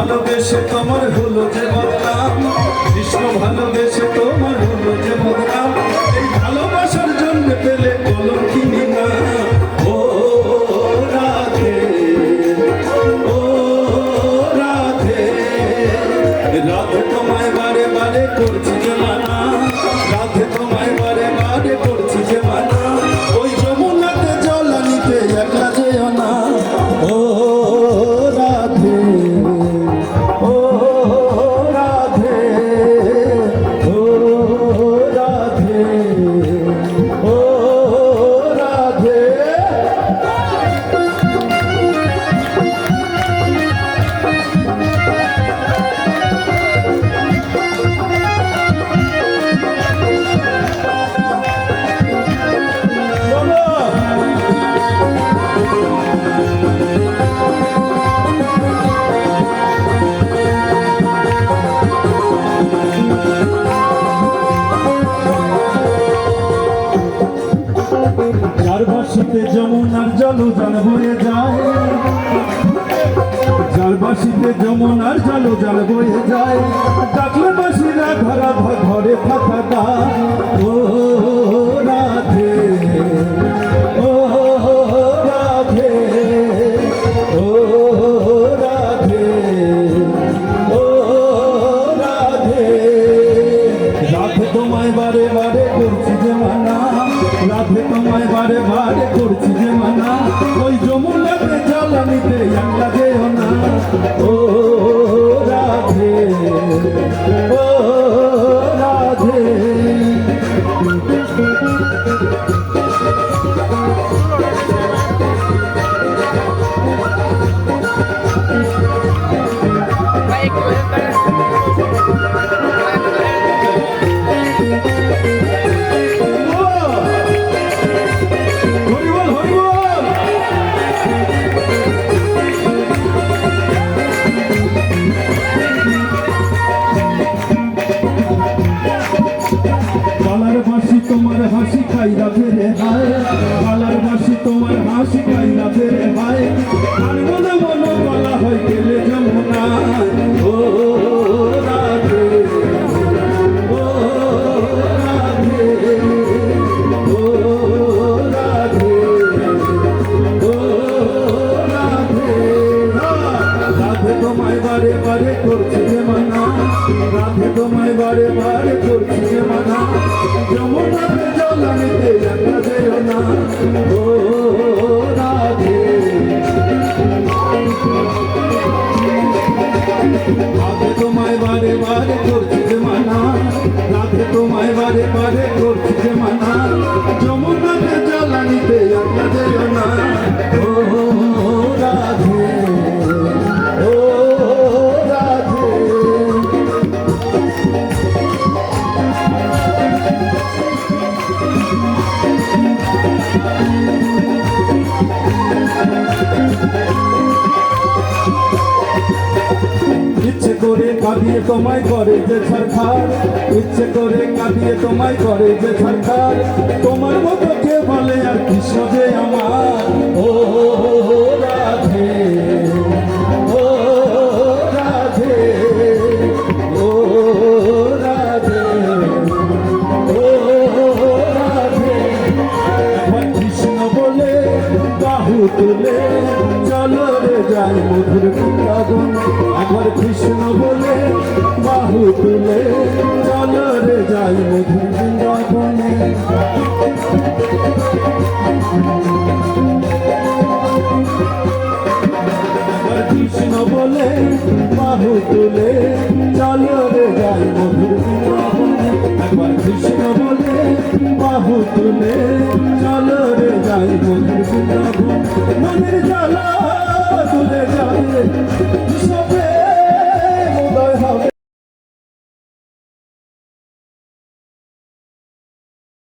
ভালোবেসে তোমার হলো যে বদনাম। কৃষ্ণ ভালোবেসে তোমার হলো যে বদনাম। এই ভালোবাসার জন্য পেলে কলম কিনি না রাধে রাধে। রাধে তোমায় বারে বারে করছি। যার বাসিতে যমুনার জল জল বয়ে যায়, যার বাসিতে যমুনার জল জল বয়ে যায়, ডাকলে বাসিরা ধরা ধ- ধরে থাকা গায়। ও রাধে ও রাধে ও রাধে ও রাধে রাধে তোমায় বারে বারে বারে বারে করছি যে মানা। ওই যমুনাতে জল নিতে একলা যেও না। ও রাধে ও রাধে। হরি বারে বারে করছি যে মানা রাধে তোমায় বারে বারে করছি যে মানা যমুনাতে জল আনিতে একা যেও না ও রাধে রাধে তোমায় বারে বারে করছি যে মানা রাধে তোমায় বারে বারে করছি ইচ্ছে করে কাঁদিয়ে তোমায় করে যে সরকার। ইচ্ছে করে কাঁদিয়ে তোমায় করে যে সরকার। তোমার মতো কে বলে আর কৃষ্ণ যে আমার। ও রাধে। ও রাধে। ও রাধে। ও রাধে। কৃষ্ণ বলে, বাহু তুলে রে যাই মধুর কৃষ্ণ বলে, বাহু তুলে চলো রে যাই বৃন্দাবনে। কৃষ্ণ বলে, বাহু তুলে চলো রে যাই বৃন্দাবনে। একবার কৃষ্ণ বলে, বাহু তুলে চলো যাই বৃন্দাবন। মনের জ্বালা